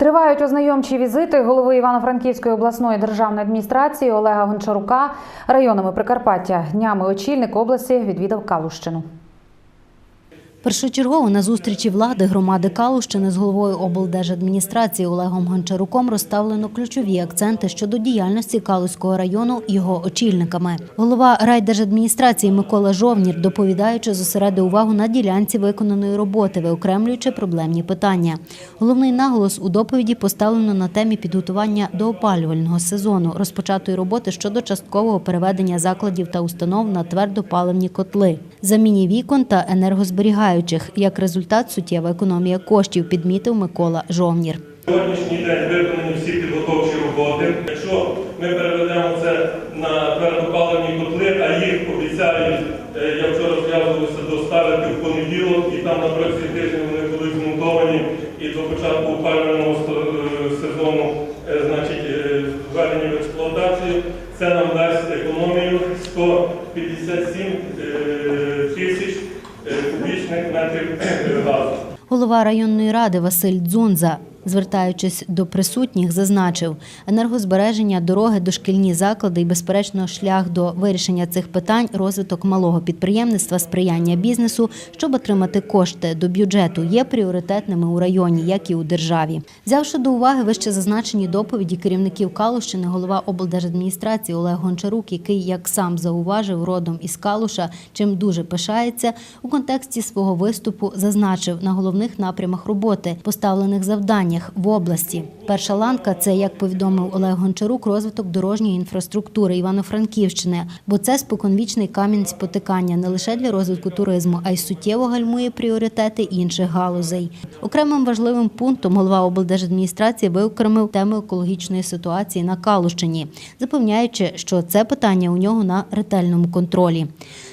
Тривають ознайомчі візити голови Івано-Франківської обласної державної адміністрації Олега Гончарука районами Прикарпаття. Днями очільник області відвідав Калущину. Першочергово на зустрічі влади громади Калущини з головою облдержадміністрації Олегом Гончаруком розставлено ключові акценти щодо діяльності Калуського району його очільниками. Голова райдержадміністрації Микола Жовнір, доповідаючи, зосередив увагу на ділянці виконаної роботи, виокремлюючи проблемні питання. Головний наголос у доповіді поставлено на темі підготування до опалювального сезону, розпочатої роботи щодо часткового переведення закладів та установ на твердопаливні котли, заміні вікон та енергозберігаючих. Як результат, суттєва економія коштів, підмітив Микола Жовнір. Сьогоднішній день виконані всі підготовчі роботи. Якщо ми переведемо це на твердопаливні котли, а їх обіцяють, е, я вчора зв'язувався доставити в понеділок, і там на протязі тижня вони будуть змонтовані і до початку опалювального е, сезону, е, значить, введені в експлуатацію, це нам дасть економію 157 е, тисяч е, кубічних метрів е, газу. Голова районної ради Василь Дзунза, звертаючись до присутніх, зазначив, енергозбереження, дороги, дошкільні заклади і, безперечно, шлях до вирішення цих питань, розвиток малого підприємництва, сприяння бізнесу, щоб отримати кошти до бюджету, є пріоритетними у районі, як і у державі. Взявши до уваги вище зазначені доповіді керівників Калущини, голова облдержадміністрації Олег Гончарук, який, як сам зауважив, родом із Калуша, чим дуже пишається, у контексті свого виступу зазначив на головних напрямах роботи, поставлених завданнях в області. Перша ланка це, як повідомив Олег Гончарук, розвиток дорожньої інфраструктури Івано-Франківщини, бо це споконвічний камінь спотикання не лише для розвитку туризму, а й суттєво гальмує пріоритети інших галузей. Окремим важливим пунктом голова облдержадміністрації виокремив тему екологічної ситуації на Калущині, запевняючи, що це питання у нього на ретельному контролі.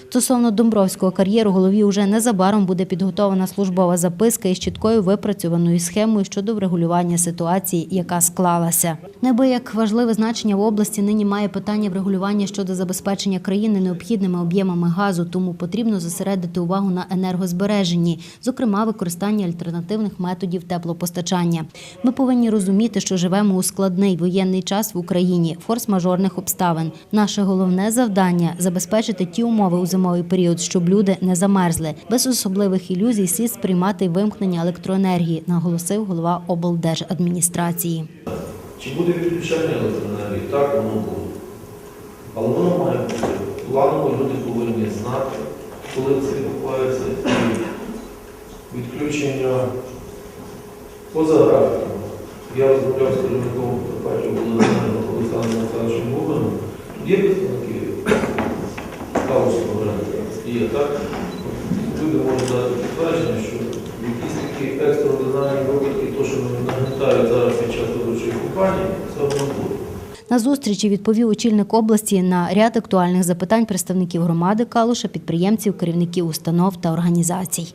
Стосовно Домбровського кар'єру голові уже незабаром буде підготовлена службова записка із чіткою випрацьованою схемою щодо врегулювання ситуації, яка склалася. Неабияк важливе значення в області нині має питання врегулювання щодо забезпечення країни необхідними об'ємами газу, тому потрібно зосередити увагу на енергозбереженні, зокрема використання альтернативних методів теплопостачання. Ми повинні розуміти, що живемо у складний воєнний час в Україні, форс-мажорних обставин. Наше головне завдання забезпечити ті умови у зимовий період, щоб люди не замерзли. Без особливих ілюзій слід сприймати вимкнення електроенергії, наголосив голова облдержадміністрації. Чи буде відключення електроенергії? Так, воно буде. Але воно має бути. Планово люди повинні знати, коли це відбувається, відключення поза графіком. Я розмовляв з керівником Володимиром Олександром Губаном. Тут є представники Є, так? Люди можуть дати підтвердження, що якісь такі екстраординарні випадки, то, що вони нагнетають зараз під час виборчої кампанії, це воно буде. На зустрічі відповів очільник області на ряд актуальних запитань представників громади Калуша, підприємців, керівників установ та організацій.